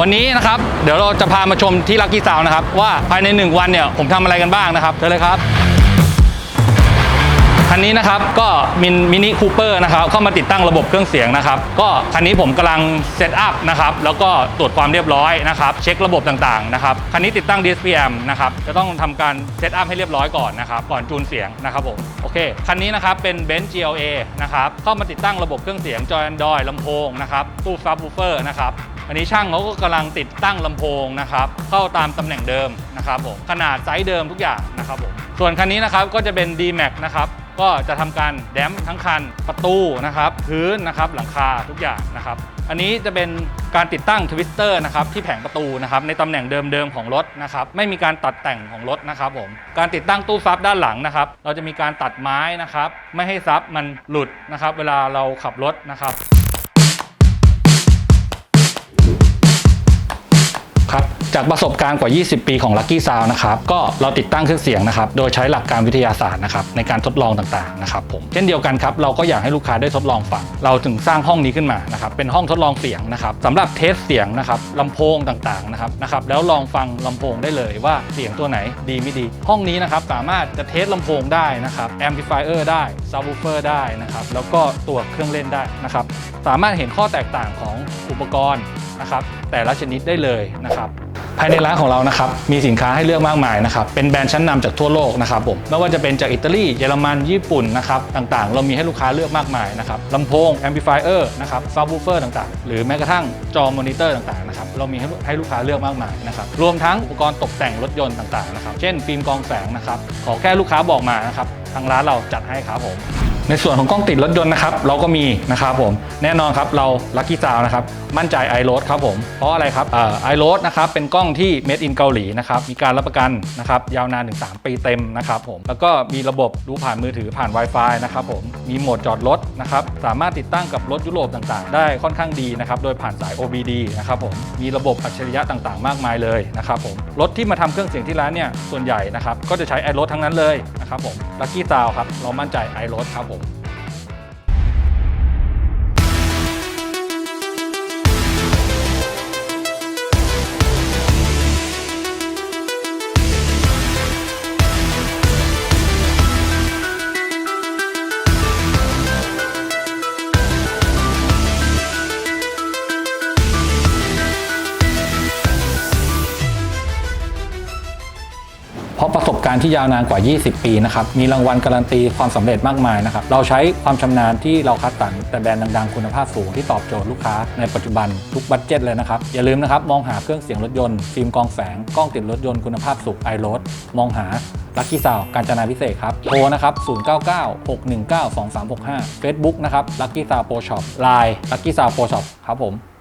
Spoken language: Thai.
วันนี้นะครับเดี๋ยวเราจะพามาชมที่ลักกี้ซาวนะครับ ว่าภายใน 1 วันเนี่ยผมทำอะไรกันบ้างนะครับเชิญเลยครับคันนี้นะครับก็มินมินิคูเปอร์นะครับเข้ามาติดตั้งระบบเครื่องเสียงนะครับ ก็คันนี้ผมกำลังเซตอัพนะครับแล้วก็ตรวจความเรียบร้อยนะครับ เช็คระบบต่างๆนะครับคันนี้ติดตั้ง DSPM นะครับจะต้องทำการเซตอัพให้เรียบร้อยก่อนนะครับก่อนจูนเสียงนะครับผมโอเคคันนี้นะครับเป็น Benz GLA นะครับเข้ามาติดตั้งระบบเครื่องเสียงจอย Android ลำโพงนะครับตู้ซับวูเฟอร์นะครับ อันนี้ช่างเขาก็กำลังติดตั้งลำโพงนะครับเข้าตามตำแหน่งเดิมนะครับผมขนาดไซส์เดิมทุกอย่างนะครับผมส่วนคันนี้นะครับก็จะเป็น D-Max นะครับก็จะทำการแดมทั้งคันประตูนะครับพื้นนะครับหลังคาทุกอย่างนะครับ อันนี้จะเป็นการติดตั้งทวิสเตอร์นะครับที่แผงประตูนะครับในตำแหน่งเดิมๆของรถนะครับไม่มีการตัดแต่งของรถนะครับผมการติดตั้งตู้ซับด้านหลังนะครับ เราจะมีการตัดไม้นะครับ ไม่ให้ซับมันหลุดนะครับ เวลาเราขับรถนะครับ จากประสบการณ์กว่า 20 ปีของ Lucky Sound นะครับก็เราติดตั้งเครื่องเสียงนะครับโดยใช้หลักการวิทยาศาสตร์นะครับในการทดลองต่างๆนะครับผมเช่นเดียวกันครับเราก็อยากให้ลูกค้าได้ทดลองฟัง เราถึงสร้างห้องนี้ขึ้นมานะครับเป็นห้องทดลองเสียงนะครับสำหรับเทสเสียงนะครับลำโพงต่างๆนะครับนะครับแล้วลองฟังลำโพงได้เลยว่าเสียงตัวไหนดีไม่ดี ห้องนี้นะครับสามารถจะเทสลำโพงได้นะครับแอมพลิฟายเออร์ได้ซับวูเฟอร์ได้นะครับแล้วก็ตัวเครื่องเล่นได้นะครับสามารถเห็นข้อแตกต่างของอุปกรณ์นะครับแต่ละชนิดได้เลยนะครับ ภายในร้านของเรานะครับมีสินค้าให้เลือกมากมายนะครับเป็นแบรนด์ชั้นนำจากทั่วโลกนะครับผมไม่ว่าจะเป็นจากอิตาลีเยอรมันญี่ปุ่นนะครับต่างๆ เรามีให้ลูกค้าเลือกมากมายนะครับลำโพงแอมพลิฟายเออร์นะครับซับวูเฟอร์ต่างๆ หรือแม้กระทั่งจอมอนิเตอร์ต่างๆนะครับเรามีให้ให้ลูกค้าเลือกมากมายนะครับรวมทั้งอุปกรณ์ตกแต่งรถยนต์ต่างๆนะครับเช่นฟิล์มกองแสงนะครับขอแค่ลูกค้าบอกมานะครับทางร้านเราจัดให้ครับผม ในส่วนของกล้องติดรถยนต์นะครับเราก็มีนะครับผมแน่นอนครับเราลัคกี้ซาวนะครับมั่นใจ i r o a d ครับผมเพราะอะไรครับไอโรดนะครับเป็นกล้องที่ made in เกาหลีนะครับมีการรับประกันนะครับยาวนานถึง 3 ปีเต็มนะครับผมแล้วก็มีระบบดูผ่านมือถือผ่าน Wi-Fi นะครับผมมีโหมดจอดรถนะครับสามารถติดตั้งกับรถยุโรปต่างๆ ได้ค่อนข้างดีนะครับโดยผ่านสาย OBD นะครับผมมีระบบอัจฉริยะต่างๆ มากมายเลยนะครับผมรถที่มาทำเครื่องเสียงที่ร้านเนี่ยส่วนใหญ่นะครับก็จะใช้ i r o a d ทั้งนั้นเลยนะครับผมลัคกี้ซาวครับเรามั่นใจ i r o a d ครับผม เพราะประสบการณ์ที่ยาวนานกว่า 20 ปีนะครับมีรางวัลการันตีความสำเร็จมากมายนะครับเราใช้ความชำนาญที่เราคัดสรรแต่แบรนด์ดังๆ คุณภาพสูงที่ตอบโจทย์ลูกค้าในปัจจุบันทุกบัตเจ็ตเลยนะครับอย่าลืมนะครับมองหาเครื่องเสียงรถยนต์ฟิล์มกองแสงกล้องติดรถยนต์คุณภาพสูงไอรดมองหาลัคกี้ซาวการจนาพิเศษครับโทรนะครับ 099 619 2365 Facebook นะครับลัคกี้ซาวโปรช็อปไลน์ลัคกี้ซาวโปรช็อปครับผม